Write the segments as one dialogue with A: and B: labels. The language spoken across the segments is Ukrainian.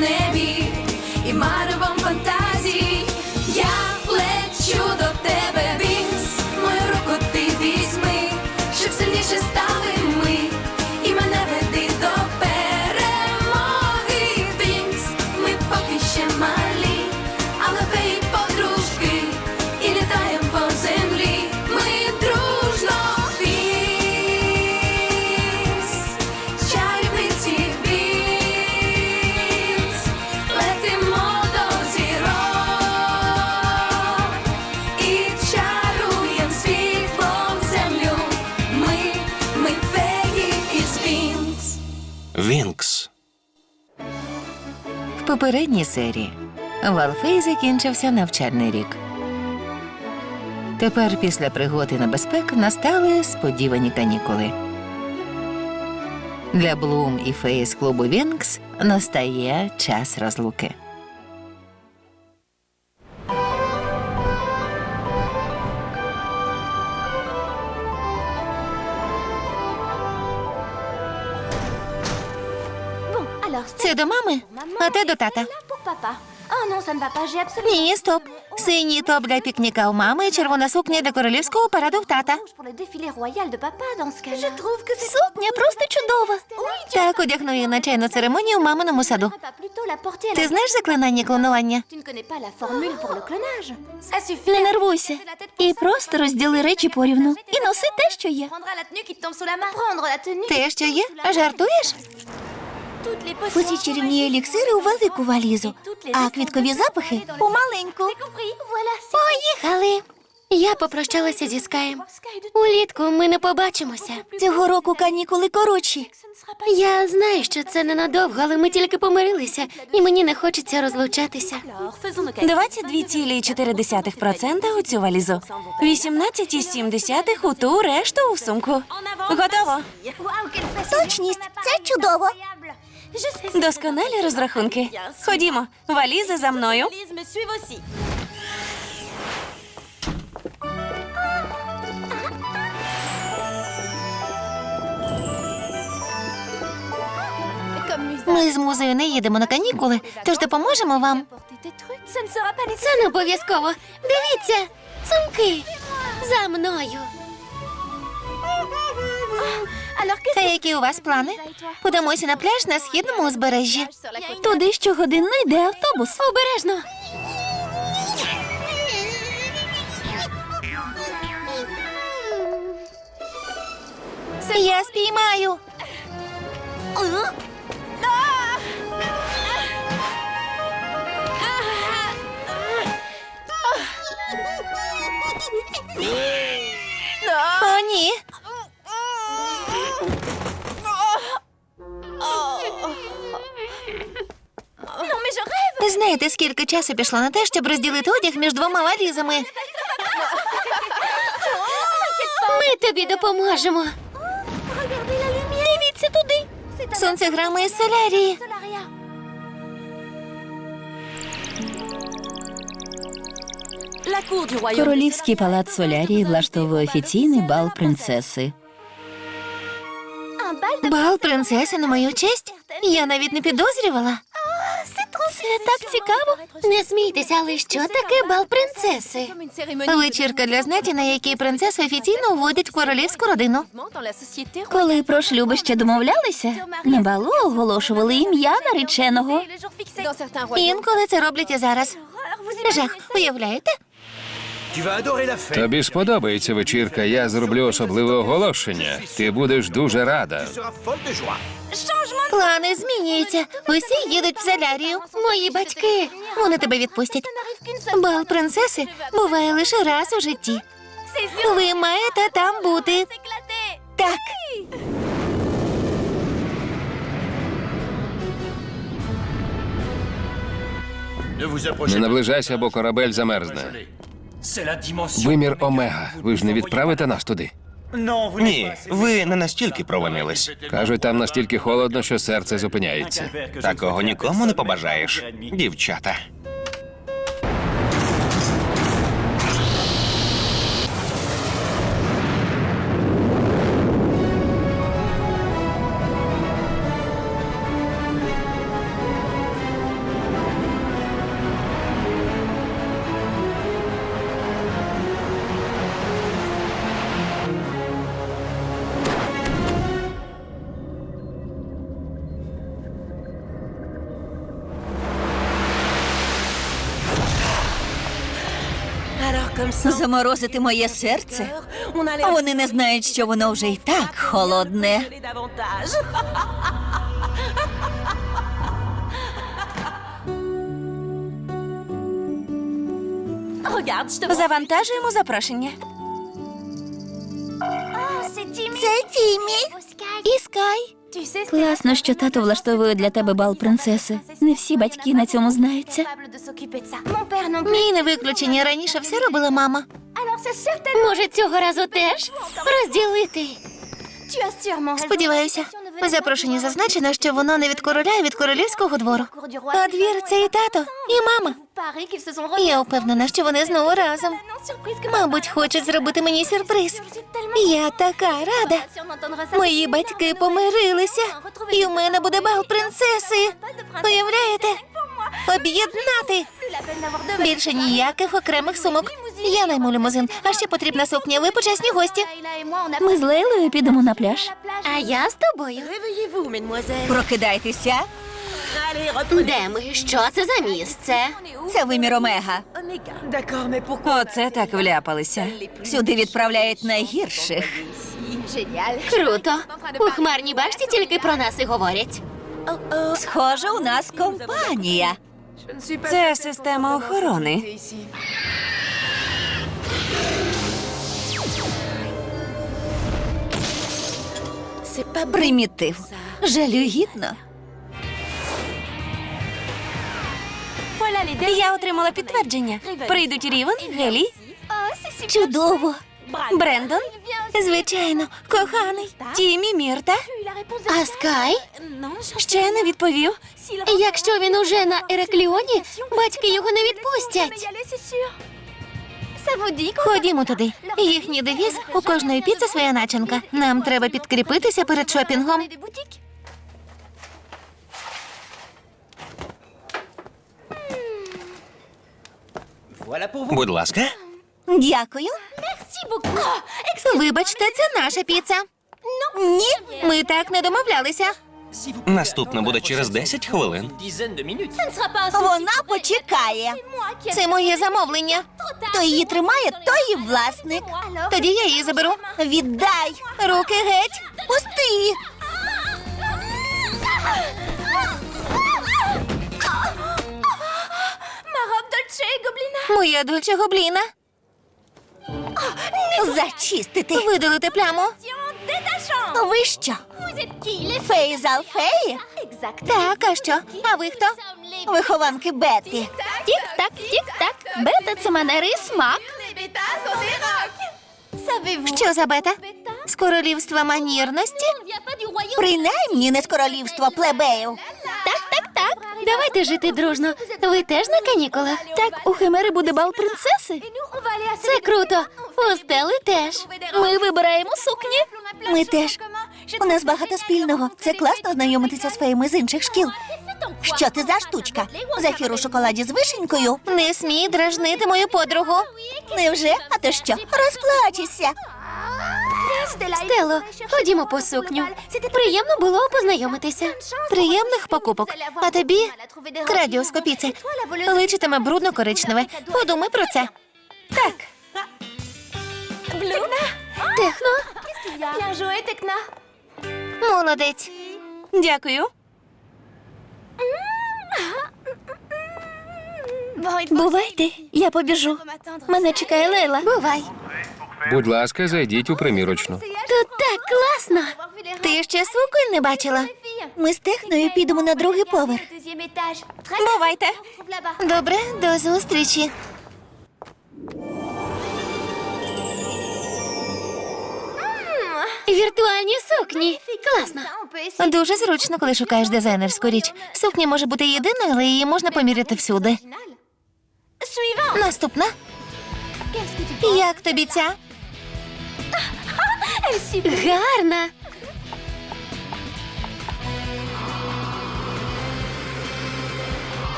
A: на небі і маревом фантазій.
B: Попередній серії в Алфеї закінчився навчальний рік. Тепер після пригод і небезпек настали сподівані канікули. Для Блум і Феї з клубу Вінкс настає час розлуки. Це до мами, а те до тата. Ні, стоп. Синій топ для пікніка у мами і червона сукня для королівського параду в тата. Сукня просто чудова. Так одягну її на чайну церемонію у маминому саду. Ти знаєш заклинання клонування?
C: Не нервуйся. І просто розділи речі порівну. І носи те, що є.
B: Те, що є? Жартуєш?
C: Усі чарівні еліксири у велику валізу, а квіткові запахи у маленьку. Поїхали.
D: Я попрощалася зі Скаєм. Улітку ми не побачимося.
C: Цього року канікули коротші.
D: Я знаю, що це ненадовго, але ми тільки помирилися, і мені не хочеться розлучатися.
E: Alors, faisons nos calculs.
F: 22,4% у цю валізу, 18,7% у ту решту у сумку. Готово.
C: Точність це чудово.
F: Досконалі розрахунки. Ходімо, валізи за мною.
B: Ми з музею не їдемо на канікули, тож допоможемо вам.
D: Це не обов'язково. Дивіться, сумки за мною.
B: Та які у вас плани? Подамося на пляж на східному узбережжі.
C: Туди щогодинно йде автобус.
D: Обережно.
B: Я спіймаю. О, ні. Знаєте, скільки часу пішло на те, щоб розділити одяг між двома валізами?
D: Ми тобі допоможемо.
B: Дивіться туди. Сонцеграми із солярії.
C: Королівський палац Солярії влаштовує офіційний бал принцеси.
B: Бал принцеси на мою честь? Я навіть не підозрювала.
D: Це так цікаво. Не смійтеся, але що таке бал принцеси?
B: Вечірка для знаті, на якій принцеса офіційно вводить в королівську родину.
C: Коли про шлюби ще домовлялися, на балу оголошували ім'я нареченого.
B: Інколи це роблять і зараз. Жах, уявляєте?
G: Тобі сподобається вечірка, я зроблю особливе оголошення. Ти будеш дуже рада.
B: Плани змінюються. Усі їдуть в солярію. Мої батьки. Вони тебе відпустять. Бал принцеси буває лише раз у житті. Ви маєте там бути. Так.
G: Не наближайся, бо корабель замерзне. Вимір Омега. Ви ж не відправите нас туди.
H: Ні, ви не настільки провинились.
G: Кажуть, там настільки холодно, що серце зупиняється.
H: Такого нікому не побажаєш, дівчата.
C: Заморозити моє серце? Вони не знають, що воно вже й так холодне.
F: Завантажуємо запрошення.
B: Це Тімі. І Скай.
C: Класно, що тато влаштовує для тебе бал принцеси. Не всі батьки на цьому знаються.
B: Мій не виключення. Раніше все робила мама. Може, цього разу теж розділити. Сподіваюся. У запрошенні зазначено, що воно не від короля, а від королівського двору. А двір це і тато, і мама. Я впевнена, що вони знову разом. Мабуть, хочуть зробити мені сюрприз. Я така рада. Мої батьки помирилися, і у мене буде бал принцеси. Уявляєте? Об'єднати. Більше ніяких окремих сумок. Я найму лімузин, а ще потрібна сукня. Ви почесні гості.
C: Ми з Лейлою підемо на пляж.
B: А я з тобою.
C: Прокидайтеся.
B: Де ми? Що це за місце?
C: Це вимір Омега.
F: Оце так вляпалися.
C: Сюди відправляють найгірших.
B: Круто. У хмарній башті тільки про нас і говорять.
C: Схоже, у нас компанія.
F: Це система охорони.
C: Примітив. Жалюгідно.
F: Я отримала підтвердження. Прийдуть Рівен, Гелі,
C: Чудово.
F: Брендон,
B: Звичайно, коханий.
F: Тімі, Мірта.
B: А Скай?
F: Ще не відповів.
B: Якщо він уже на Ерекліоні, батьки його не відпустять. Ходімо туди. Їхній девіз у кожної піци своя начинка. Нам треба підкріпитися перед шопінгом.
H: Будь ласка.
C: Дякую.
B: Вибачте, це наша піца. Ні, ми так не домовлялися.
H: Наступна буде через 10 хвилин.
C: Вона почекає.
B: Це моє замовлення.
C: Хто її тримає, той і власник.
B: Тоді я її заберу.
C: Віддай.
B: Руки геть.
C: Пусти.
B: Моя дольче гобліна.
C: Зачистити.
B: Видалити пляму.
C: Ви що? Феї з Алфеї?
B: Так, а що? А ви хто?
C: Вихованки Бети.
B: Тік-так, тік-так. Бета це манери і смак. Що за бета? З королівства манірності?
C: Принаймні не з королівства плебеїв.
B: Давайте жити дружно. Ви теж на канікулах? Так, у Химери буде бал принцеси. Це круто. У Стели теж. Ми вибираємо сукні.
C: Ми теж. У нас багато спільного. Це класно знайомитися з феями з інших шкіл. Що ти за штучка? Зефір у шоколаді з вишенькою?
B: Не смій дражнити мою подругу.
C: Невже? А то що? Розплачешся.
B: Стело, ходімо по сукню. Приємно було познайомитися. Приємних покупок. А тобі копіці. Личитиме брудно коричневе. Подумай про це.
F: Так,
B: Техно. Молодець.
F: дякую.
C: Бувайте, я побіжу. Мене чекає Лейла.
B: Бувай.
G: Будь ласка, зайдіть у примірочну.
B: Тут так класно. Ти ще суконь не бачила?
C: Ми з техною підемо на другий поверх.
F: Бувайте.
B: Добре, до зустрічі. Віртуальні сукні. Класно. Дуже зручно, коли шукаєш дизайнерську річ. Сукня може бути єдиною, але її можна поміряти всюди. Наступна. Як тобі ця? Гарна.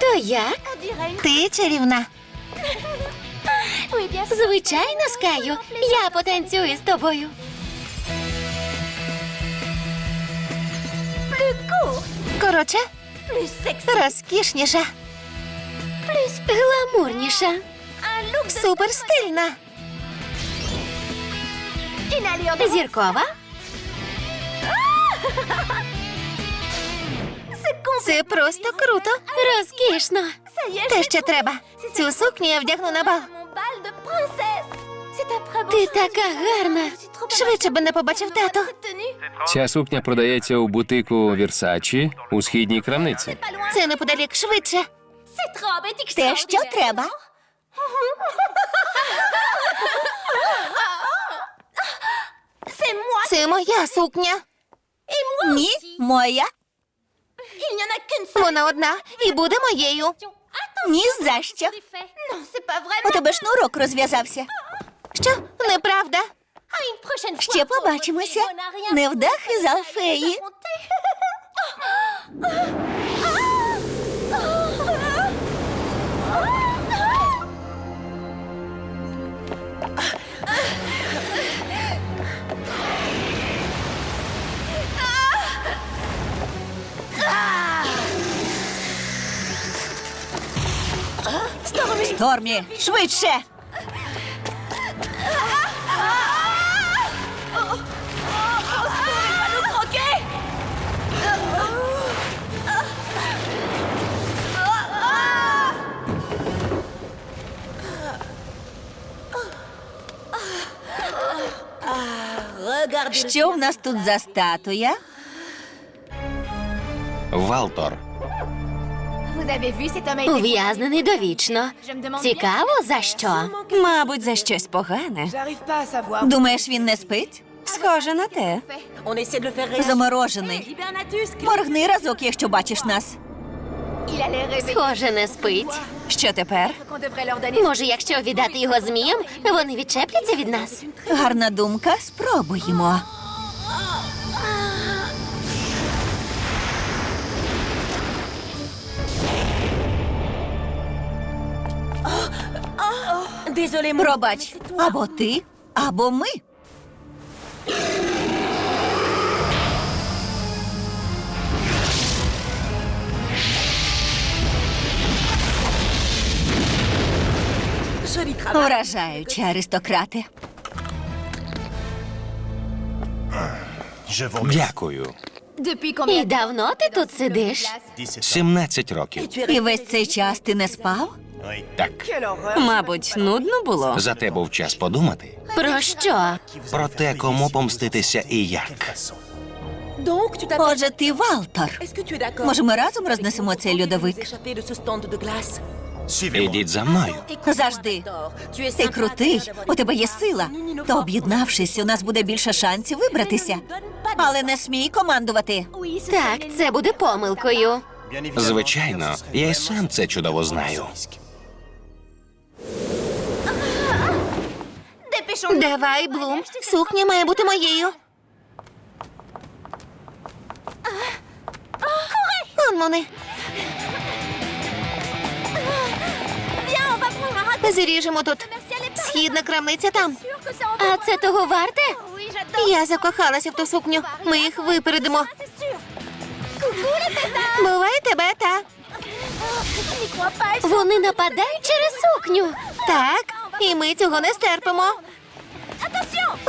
B: То як? Ти чарівна. Звичайно, Скаю. Я потанцюю з тобою. Коротше, розкішніша.
D: Гламурніша.
B: Супер стильна.
D: Зіркова.
B: Це просто круто.
D: Розкішно.
B: Те, що треба. Цю сукню я вдягну на бал.
D: Ти така гарна.
B: Швидше би не побачив тато.
G: Ця сукня продається у бутику Вірсачі у східній крамниці.
B: Це неподалік швидше.
C: Те, що треба.
B: Це моя сукня.
C: Ні, моя.
B: Вона одна і буде моєю.
C: Ні за що. У тебе шнурок розв'язався.
B: Що? Неправда.
C: Ще побачимося. Невдахи з Алфеї. Стормі, швидше. Що в нас тут за статуя?
H: Валтор.
D: Ув'язнений довічно. Цікаво, за що?
F: Мабуть, за щось погане.
C: Думаєш, він не спить?
F: Схоже на те.
C: Заморожений. Моргни разок, якщо бачиш нас.
D: Схоже, не спить.
F: Що тепер?
D: Може, якщо віддати його зміям, вони відчепляться від нас.
C: Гарна думка, спробуємо. Пробач, або ти, або ми. Вражаючі аристократи.
H: Дякую.
D: І давно ти тут сидиш?
H: 17 років.
C: І весь цей час ти не спав?
H: Так.
F: Мабуть, нудно було.
H: Зате був час подумати
D: Про що?
H: про те, кому помститися і як.
C: Отже, ти Валтор. Може, ми разом рознесемо цей льодовик?
H: Ідіть за мною.
C: Завжди. Ти крутий, у тебе є сила. То об'єднавшись, у нас буде більше шансів вибратися. Але не смій командувати.
D: Так, це буде помилкою.
H: Звичайно, я й сам це чудово знаю.
B: Давай, Блум. Сукня має бути моєю. Он вони. Зріжемо тут. Східна крамниця там.
D: А це того варте?
B: Я закохалася в ту сукню. Ми їх випередимо. Бувайте, бета.
D: Вони нападають через сукню.
B: Так, і ми цього не стерпимо.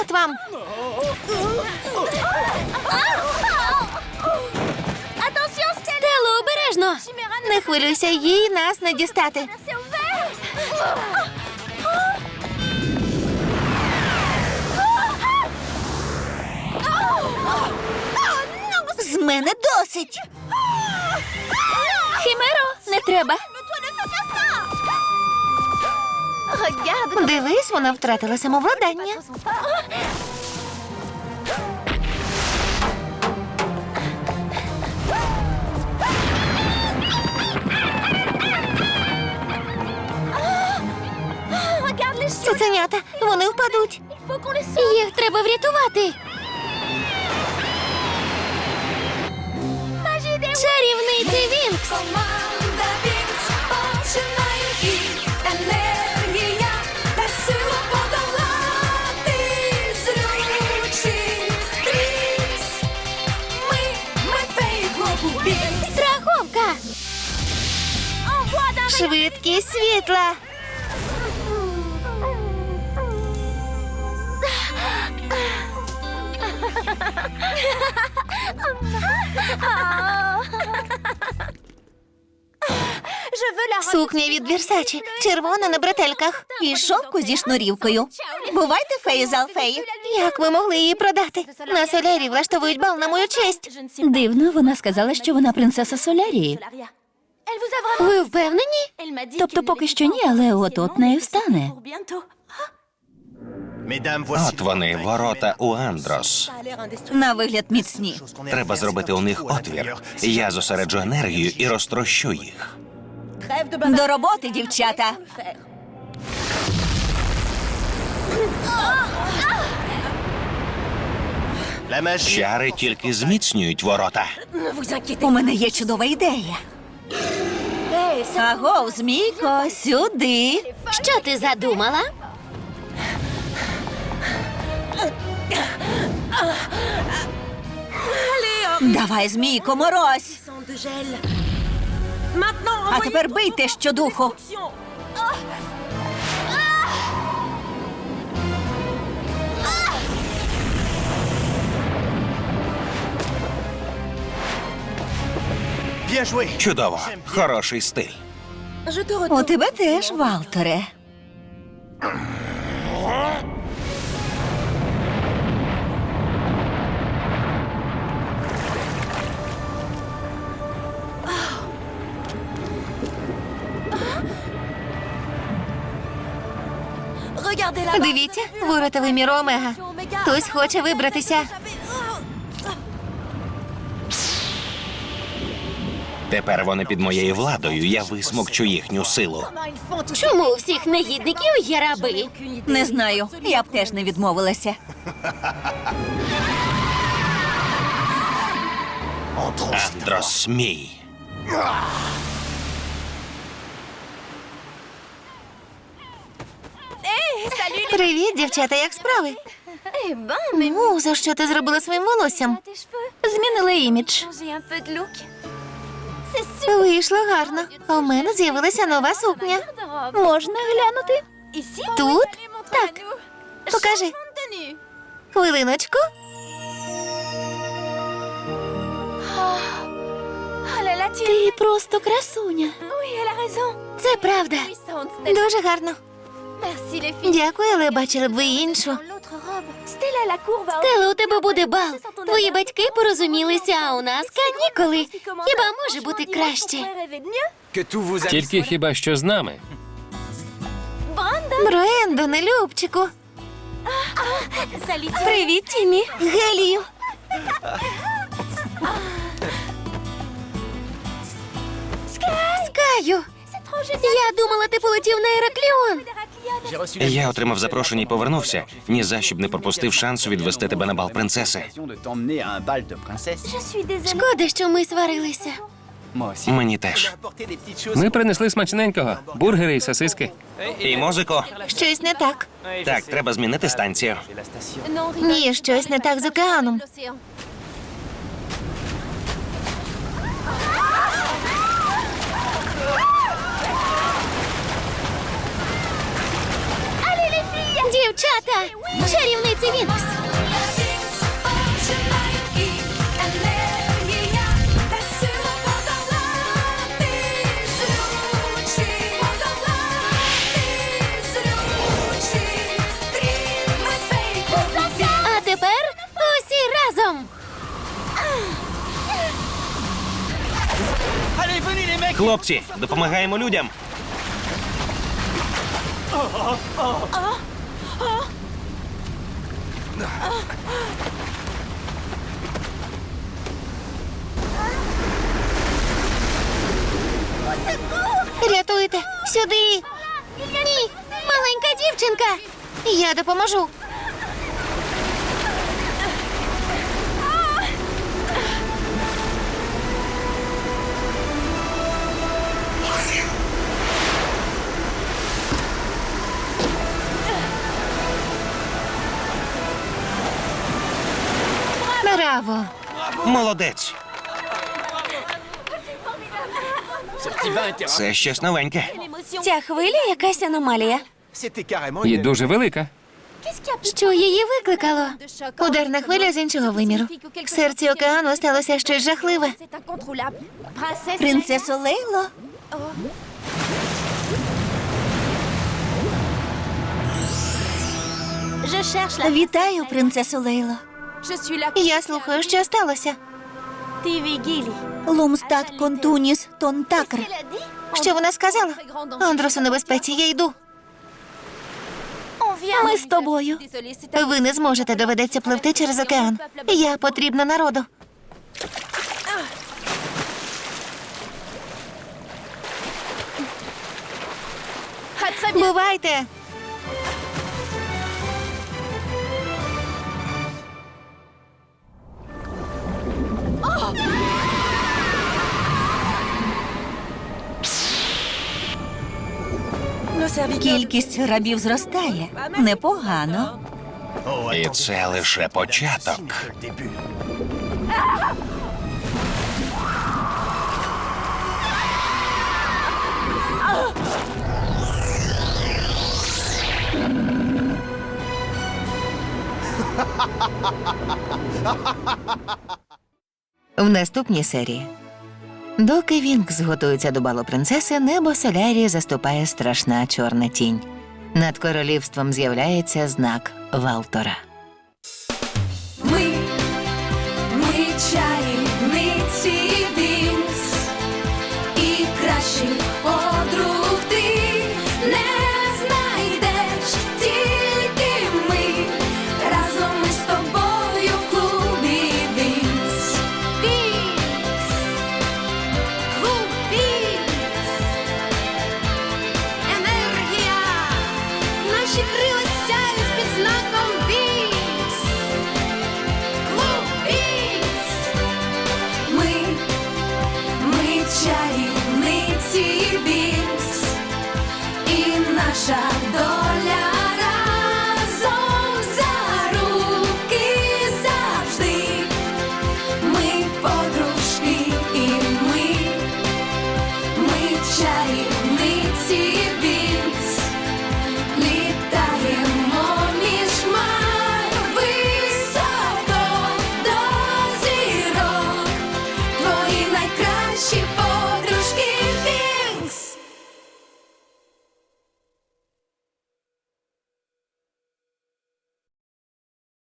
B: От вам.
D: Стело, обережно.
B: Не хвилюйся, їй нас не дістати.
C: З мене досить.
D: Хімеро, не треба.
B: Дивись, вона втратила самовладання. Цуценята, вони впадуть.
D: Їх треба врятувати.
B: Швидкість світла. Сукня від Версачі, червона на бретельках.
C: І шовку зі шнурівкою. Бувайте феї з Алфеї.
B: Як ви могли її продати? На солярі влаштовують бал на мою честь.
C: Дивно, вона сказала, що вона принцеса Солярії.
B: Ви впевнені?
C: Тобто поки що ні, але от-от нею стане.
H: От вони, ворота у Андрос.
C: На вигляд міцні.
H: Треба зробити у них отвір. Я зосереджу енергію і розтрощу їх.
C: До роботи, дівчата.
H: Чари тільки зміцнюють ворота.
C: У мене є чудова ідея. Агов, змійко, сюди.
D: Що ти задумала?
C: Давай, змійко, морозь. А тепер бийте щодуху.
H: Чудово, хороший стиль.
C: У тебе теж, Валтере.
B: Дивіться, ворота виміру Омега. Хтось хоче вибратися.
H: Тепер вони під моєю владою. Я висмокчу їхню силу.
D: Чому у всіх негідників є раби?
C: Не знаю, я б теж не відмовилася.
H: Андрос мій.
B: Привіт, дівчата, як справи? Ну, за що ти зробила своїм волоссям?
C: Змінили імідж.
B: Вийшло гарно. В мене з'явилася нова сукня.
C: Можна глянути?
B: Тут?
E: Так.
B: Покажи. Хвилиночку.
C: Ти просто красуня.
B: Це правда. Дуже гарно. Дякую, але бачили б ви іншу.
D: Стелла, у тебе буде бал. Твої батьки порозумілися, а у нас канікули. Хіба може бути краще?
G: Тільки хіба що з нами.
B: Брендоне, Любчику.
C: Привіт, Тімі. Гелію.
B: Скаю.
D: Я думала, ти полетів на Іракліон.
H: Я отримав запрошення і повернувся. Ні за що б не пропустив шансу відвести тебе на бал принцеси.
D: Шкода, що ми сварилися.
H: Мені теж.
G: Ми принесли смачненького, бургери і сосиски.
H: І музику.
B: Щось не так.
H: Так, треба змінити станцію.
B: Ні, щось не так з океаном.
D: Дівчата! Чарівниці Вінкс! А тепер усі разом!
H: Хлопці, допомагаємо людям.
B: Рятуйте, сюди.
D: Ні, маленька дівчинка!
B: Я допоможу. Браво!
H: Молодець. Це щось новеньке.
F: Ця хвиля якась аномалія.
G: І дуже велика.
D: Що її викликало?
A: Ударна хвиля з іншого виміру. В серці океану сталося щось жахливе.
C: Принцесо Лейло, вітаю, принцесо Лейло.
A: Я слухаю, що сталося.
I: Gilly.
C: Лумстад Контуніс Тонтакр.
A: Що вона сказала? Андрос у небезпеці, я йду.
F: Ми з тобою.
A: Ви не зможете, доведеться пливти через океан. Я потрібна народу. Бувайте!
C: Кількість рабів зростає. Непогано.
H: І це лише початок.
A: В наступній серії. Доки Вінкс готується до балу принцеси, небо Солярії заступає страшна чорна тінь. Над королівством з'являється знак Валтора.